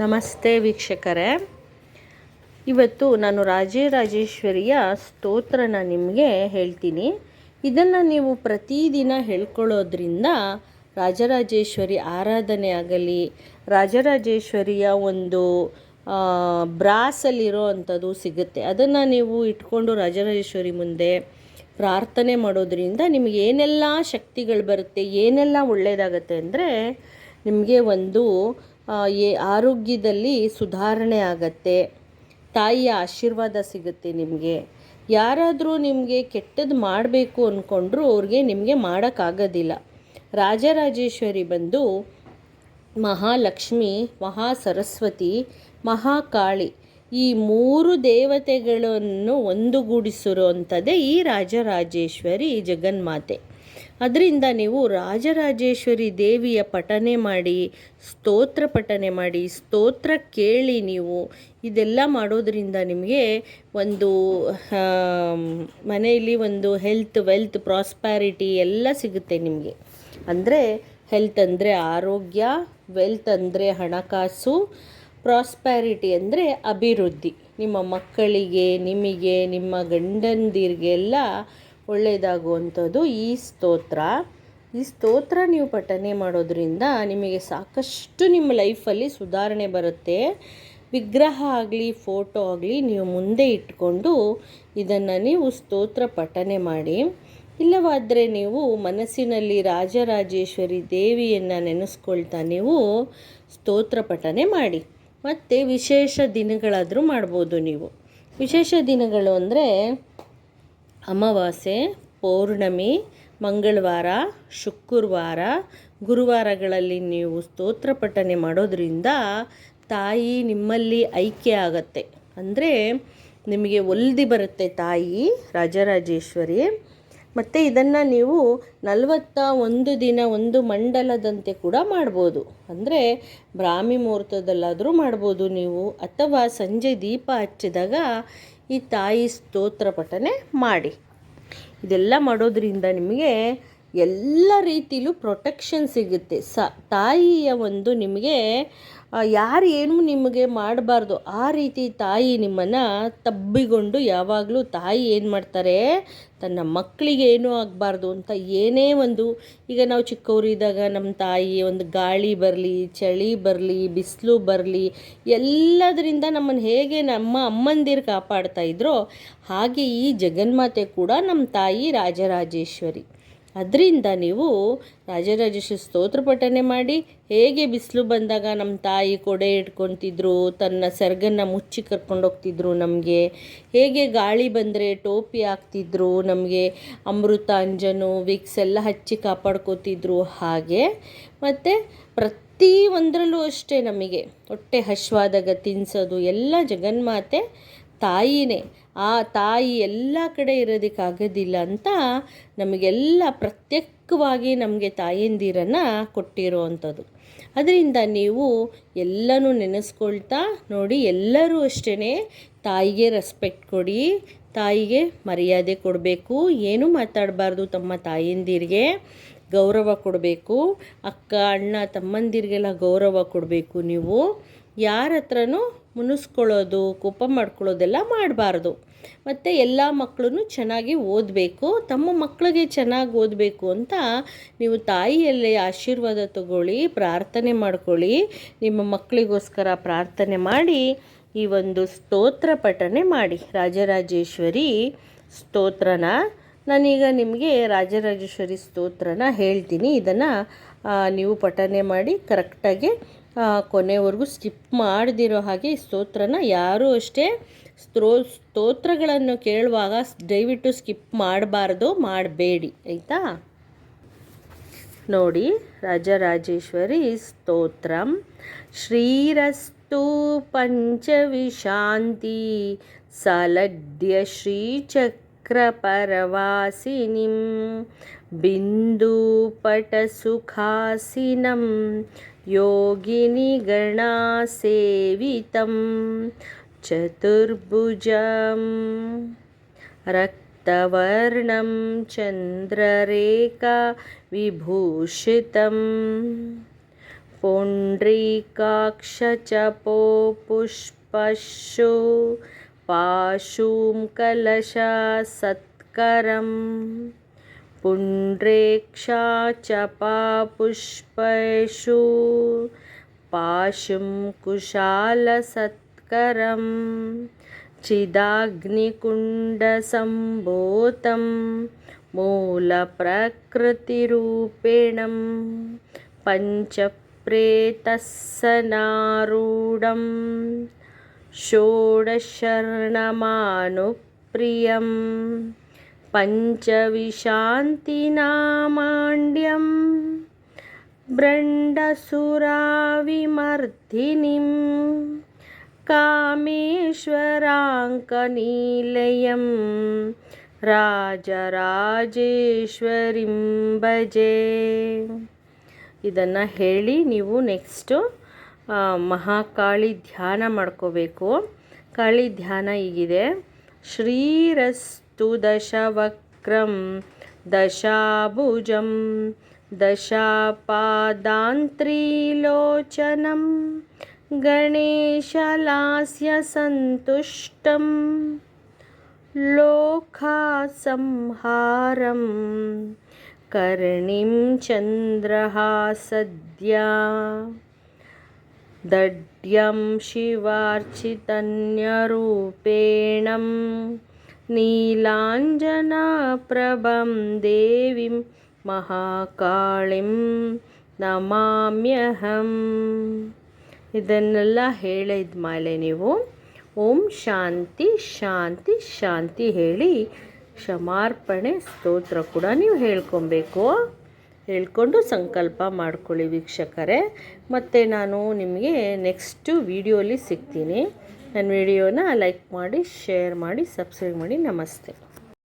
ನಮಸ್ತೆ ವೀಕ್ಷಕರೇ. ಇವತ್ತು ನಾನು ರಾಜರಾಜೇಶ್ವರಿಯ ಸ್ತೋತ್ರನ ನಿಮಗೆ ಹೇಳ್ತೀನಿ. ಇದನ್ನು ನೀವು ಪ್ರತಿದಿನ ಹೇಳ್ಕೊಳ್ಳೋದ್ರಿಂದ ರಾಜರಾಜೇಶ್ವರಿ ಆರಾಧನೆ ಆಗಲಿ, ರಾಜರಾಜೇಶ್ವರಿಯ ಒಂದು ಬ್ರಾಸಲ್ಲಿರೋ ಅಂಥದ್ದು ಸಿಗುತ್ತೆ. ಅದನ್ನು ನೀವು ಇಟ್ಕೊಂಡು ರಾಜರಾಜೇಶ್ವರಿ ಮುಂದೆ ಪ್ರಾರ್ಥನೆ ಮಾಡೋದ್ರಿಂದ ನಿಮಗೆ ಏನೆಲ್ಲ ಶಕ್ತಿಗಳು ಬರುತ್ತೆ, ಏನೆಲ್ಲ ಒಳ್ಳೆಯದಾಗತ್ತೆ ಅಂದರೆ ನಿಮಗೆ ಒಂದು ಎ, ಆರೋಗ್ಯದಲ್ಲಿ ಸುಧಾರಣೆ ಆಗತ್ತೆ. ತಾಯಿಯ ಆಶೀರ್ವಾದ ಸಿಗುತ್ತೆ ನಿಮಗೆ. ಯಾರಾದರೂ ನಿಮಗೆ ಕೆಟ್ಟದ್ದು ಮಾಡಬೇಕು ಅಂದ್ಕೊಂಡ್ರೂ ಅವ್ರಿಗೆ ನಿಮಗೆ ಮಾಡೋಕ್ಕಾಗೋದಿಲ್ಲ. ರಾಜರಾಜೇಶ್ವರಿ ಬಂದು ಮಹಾಲಕ್ಷ್ಮಿ ಮಹಾ ಸರಸ್ವತಿ ಮಹಾಕಾಳಿ ಈ ಮೂರು ದೇವತೆಗಳನ್ನು ಒಂದುಗೂಡಿಸಿರುವಂಥದ್ದೇ ಈ ರಾಜರಾಜೇಶ್ವರಿ ಜಗನ್ಮಾತೆ. ಅದರಿಂದ ನೀವು ರಾಜರಾಜೇಶ್ವರಿ ದೇವಿಯ ಪಠನೆ ಮಾಡಿ, ಸ್ತೋತ್ರ ಪಠನೆ ಮಾಡಿ, ಸ್ತೋತ್ರ ಕೇಳಿ ನೀವು ಇದೆಲ್ಲ ಮಾಡೋದರಿಂದ ನಿಮಗೆ ಒಂದು ಮನೆಯಲ್ಲಿ ಒಂದು ಹೆಲ್ತ್ ವೆಲ್ತ್ ಪ್ರಾಸ್ಪ್ಯಾರಿಟಿ ಎಲ್ಲ ಸಿಗುತ್ತೆ ನಿಮಗೆ. ಅಂದರೆ ಹೆಲ್ತ್ ಅಂದರೆ ಆರೋಗ್ಯ ವೆಲ್ತ್ ಅಂದರೆ ಹಣಕಾಸು ಪ್ರಾಸ್ಪ್ಯಾರಿಟಿ ಅಂದರೆ ಅಭಿವೃದ್ಧಿ. ನಿಮ್ಮ ಮಕ್ಕಳಿಗೆ, ನಿಮಗೆ, ನಿಮ್ಮ ಗಂಡಂದಿರಿಗೆಲ್ಲ ಒಳ್ಳೆಯದಾಗುವಂಥದ್ದು ಈ ಸ್ತೋತ್ರ. ಈ ಸ್ತೋತ್ರ ನೀವು ಪಠನೆ ಮಾಡೋದ್ರಿಂದ ನಿಮಗೆ ಸಾಕಷ್ಟು ನಿಮ್ಮ ಲೈಫಲ್ಲಿ ಸುಧಾರಣೆ ಬರುತ್ತೆ. ವಿಗ್ರಹ ಆಗಲಿ, ಫೋಟೋ ಆಗಲಿ ನೀವು ಮುಂದೆ ಇಟ್ಕೊಂಡು ಇದನ್ನು ನೀವು ಸ್ತೋತ್ರ ಪಠನೆ ಮಾಡಿ. ಇಲ್ಲವಾದರೆ ನೀವು ಮನಸ್ಸಿನಲ್ಲಿ ರಾಜರಾಜೇಶ್ವರಿ ದೇವಿಯನ್ನು ನೆನೆಸ್ಕೊಳ್ತಾ ನೀವು ಸ್ತೋತ್ರ ಪಠನೆ ಮಾಡಿ. ಮತ್ತು ವಿಶೇಷ ದಿನಗಳಾದರೂ ಮಾಡ್ಬೋದು ನೀವು. ವಿಶೇಷ ದಿನಗಳು ಅಂದರೆ ಅಮಾವಾಸ್ಯೆ, ಪೌರ್ಣಮಿ, ಮಂಗಳವಾರ, ಶುಕ್ರವಾರ. ಗುರುವಾರಗಳಲ್ಲಿ ನೀವು ಸ್ತೋತ್ರ ಪಠನೆ ಮಾಡೋದರಿಂದ ತಾಯಿ ನಿಮ್ಮಲ್ಲಿ ಐಕ್ಯ ಆಗತ್ತೆ. ಅಂದರೆ ನಿಮಗೆ ಒಲ್ದಿ ಬರುತ್ತೆ ತಾಯಿ ರಾಜರಾಜೇಶ್ವರಿ. ಮತ್ತು ಇದನ್ನು ನೀವು ನಲವತ್ತ ಒಂದು ದಿನ ಒಂದು ಮಂಡಲದಂತೆ ಕೂಡ ಮಾಡ್ಬೋದು. ಅಂದರೆ ಬ್ರಾಹ್ಮಿ ಮುಹೂರ್ತದಲ್ಲಾದರೂ ಮಾಡ್ಬೋದು ನೀವು. ಅಥವಾ ಸಂಜೆ ದೀಪ ಹಚ್ಚಿದಾಗ ಈ ತಾಯಿ ಸ್ತೋತ್ರ ಪಠನೆ ಮಾಡಿ. ಇದೆಲ್ಲ ಮಾಡೋದ್ರಿಂದ ನಿಮಗೆ ಎಲ್ಲ ರೀತಿಲೂ ಪ್ರೊಟೆಕ್ಷನ್ ಸಿಗುತ್ತೆ. ಸ, ತಾಯಿಯ ಒಂದು ನಿಮಗೆ ಯಾರು ಏನು ನಿಮಗೆ ಮಾಡಬಾರ್ದು, ಆ ರೀತಿ ತಾಯಿ ನಿಮ್ಮನ್ನು ತಬ್ಬಿಕೊಂಡು ಯಾವಾಗಲೂ ತಾಯಿ ಏನು ಮಾಡ್ತಾರೆ, ತನ್ನ ಮಕ್ಕಳಿಗೆ ಏನೂ ಆಗಬಾರ್ದು ಅಂತ ಏನೇ ಒಂದು, ಈಗ ನಾವು ಚಿಕ್ಕವರಿದ್ದಾಗ ನಮ್ಮ ತಾಯಿ ಒಂದು ಗಾಳಿ ಬರಲಿ, ಚಳಿ ಬರಲಿ, ಬಿಸಿಲು ಬರಲಿ, ಎಲ್ಲದರಿಂದ ನಮ್ಮನ್ನು ಹೇಗೆ ನಮ್ಮ ಅಮ್ಮಂದಿರು ಕಾಪಾಡ್ತಾ ಇದ್ರೋ ಹಾಗೆ ಈ ಜಗನ್ಮಾತೆ ಕೂಡ ನಮ್ಮ ತಾಯಿ ರಾಜರಾಜೇಶ್ವರಿ. ಅದರಿಂದ ನೀವು ರಾಜರಾಜೇಶ್ವರಿ ಸ್ತೋತ್ರ ಪಠನೆ ಮಾಡಿ, ಹೇಗೆ ಬಿಸಿಲು ಬಂದಾಗ ನಮ್ಮ ತಾಯಿ ಕೊಡೆ ಇಟ್ಕೊತಿದ್ರು, ತನ್ನ ಸೆರಗನ್ನು ಮುಚ್ಚಿ ಕರ್ಕೊಂಡೋಗ್ತಿದ್ರು ನಮಗೆ, ಹೇಗೆ ಗಾಳಿ ಬಂದರೆ ಟೋಪಿ ಹಾಕ್ತಿದ್ರು ನಮಗೆ, ಅಮೃತ, ಅಂಜನು, ವಿಕ್ಸ್ ಎಲ್ಲ ಹಚ್ಚಿ ಕಾಪಾಡ್ಕೋತಿದ್ರು ಹಾಗೆ, ಮತ್ತು ಪ್ರತಿ ಒಂದರಲ್ಲೂ ಅಷ್ಟೇ ನಮಗೆ, ಹೊಟ್ಟೆ ಹಶ್ವಾದಾಗ ತಿನ್ಸೋದು, ಎಲ್ಲ ಜಗನ್ಮಾತೆ ತಾಯಿನೇ. ಆ ತಾಯಿ ಎಲ್ಲ ಕಡೆ ಇರೋದಕ್ಕಾಗೋದಿಲ್ಲ ಅಂತ ನಮಗೆಲ್ಲ ಪ್ರತ್ಯೇಕವಾಗಿ ನಮಗೆ ತಾಯಂದಿರನ್ನು ಕೊಟ್ಟಿರೋ ಅಂಥದ್ದು ಅದರಿಂದ ನೀವು ಎಲ್ಲನೂ ನೆನೆಸ್ಕೊಳ್ತಾ ನೋಡಿ, ಎಲ್ಲರೂ ಅಷ್ಟೇ ತಾಯಿಗೆ ರೆಸ್ಪೆಕ್ಟ್ ಕೊಡಿ, ತಾಯಿಗೆ ಮರ್ಯಾದೆ ಕೊಡಬೇಕು, ಏನೂ ಮಾತಾಡಬಾರ್ದು ತಮ್ಮ ತಾಯಂದಿರಿಗೆ, ಗೌರವ ಕೊಡಬೇಕು, ಅಕ್ಕ, ಅಣ್ಣ, ತಮ್ಮಂದಿರಿಗೆಲ್ಲ ಗೌರವ ಕೊಡಬೇಕು ನೀವು. ಯಾರ ಹತ್ರನೂ ಮುನಿಸ್ಕೊಳ್ಳೋದು, ಕೋಪ ಮಾಡ್ಕೊಳ್ಳೋದೆಲ್ಲ ಮಾಡಬಾರ್ದು. ಮತ್ತು ಎಲ್ಲ ಮಕ್ಕಳನ್ನು ಚೆನ್ನಾಗಿ ಓದಬೇಕು. ತಮ್ಮ ಮಕ್ಕಳಿಗೆ ಚೆನ್ನಾಗಿ ಓದಬೇಕು ಅಂತ ನೀವು ತಾಯಿಯಲ್ಲಿ ಆಶೀರ್ವಾದ ತಗೊಳ್ಳಿ, ಪ್ರಾರ್ಥನೆ ಮಾಡ್ಕೊಳ್ಳಿ. ನಿಮ್ಮ ಮಕ್ಕಳಿಗೋಸ್ಕರ ಪ್ರಾರ್ಥನೆ ಮಾಡಿ, ಈ ಒಂದು ಸ್ತೋತ್ರ ಪಠನೆ ಮಾಡಿ. ರಾಜರಾಜೇಶ್ವರಿ ಸ್ತೋತ್ರನ ನಾನೀಗ ನಿಮಗೆ ರಾಜರಾಜೇಶ್ವರಿ ಸ್ತೋತ್ರನ ಹೇಳ್ತೀನಿ. ಇದನ್ನು ನೀವು ಪಠನೆ ಮಾಡಿ ಕರೆಕ್ಟಾಗಿ ಕೊನೆವರೆಗೂ ಸ್ಕಿಪ್ ಮಾಡದಿರೋ ಹಾಗೆ ಈ ಸ್ತೋತ್ರನ ಯಾರೂ ಅಷ್ಟೇ ಸ್ತ್ರೋ, ಸ್ತೋತ್ರಗಳನ್ನು ಕೇಳುವಾಗ ದಯವಿಟ್ಟು ಸ್ಕಿಪ್ ಮಾಡಬಾರ್ದು, ಮಾಡಬೇಡಿ, ಆಯಿತಾ? ನೋಡಿ, ರಾಜರಾಜೇಶ್ವರಿ ಸ್ತೋತ್ರಂ. ಶ್ರೀರಸ್ತು ಪಂಚವಿಶಾಂತಿ ಸಲಡ್ಯ ಶ್ರೀಚಕ್ರಪರವಾಸಿನಿಂ. उपटसुखासिनं योगिनिगणासेवितं चतुर्भुजम् रक्तवर्णं चन्द्ररेखा विभूषितम् पुण्ड्रिकाक्षचपोपुष्पशु पाशुं कलशा सत्करम् पुण्ड्रेक्षा च पापुष्पशु पाशुं कुशालसत्करं चिदाग्निकुण्डसम्भूतं मूलप्रकृतिरूपेणं पञ्चप्रेतस्सनारूढं षोडशर्णमानुप्रियं पञ्चविशान्तिनामाण्ड्यं ब्रण्डसुराविमर्दिनीं कामेश्वराङ्कनीलयं ರಾಜರಾಜೇಶ್ವರಿಂ ಭಜೆ ಇದನ್ನು ಹೇಳಿ ನೀವು ನೆಕ್ಸ್ಟು ಮಹಾಕಾಳಿ ಧ್ಯಾನ ಮಾಡ್ಕೋಬೇಕು ಕಾಳಿ ಧ್ಯಾನ ಹೀಗಿದೆ तु दशवक्त्रं दशाभुजं दशापादान्त्रीलोचनं गणेशलास्य सन्तुष्टं लोकासंहारं कर्णिं चन्द्रः सद्या दड्यं शिवार्चितन्यरूपेणम् नीलाञ्जनाप्रभं देवीं ಮಹಾಕಾಳಿಂ ನಮಾಮ್ಯಹಂ ಇದನ್ನೆಲ್ಲ ಹೇಳಿದ ಮೇಲೆ ನೀವು ಓಂ ಶಾಂತಿ ಶಾಂತಿ ಶಾಂತಿ ಹೇಳಿ ಕ್ಷಮಾರ್ಪಣೆ ಸ್ತೋತ್ರ ಕೂಡ ನೀವು ಹೇಳ್ಕೊಬೇಕು ಹೇಳ್ಕೊಂಡು ಸಂಕಲ್ಪ ಮಾಡ್ಕೊಳ್ಳಿ ವೀಕ್ಷಕರೇ ಮತ್ತು ನಾನು ನಿಮಗೆ ನೆಕ್ಸ್ಟು ವೀಡಿಯೋಲಿ ಸಿಗ್ತೀನಿ ನನ್ನ ವಿಡಿಯೋನ ಲೈಕ್ ಮಾಡಿ ಶೇರ್ ಮಾಡಿ ಸಬ್ಸ್ಕ್ರೈಬ್ ಮಾಡಿ ನಮಸ್ತೆ.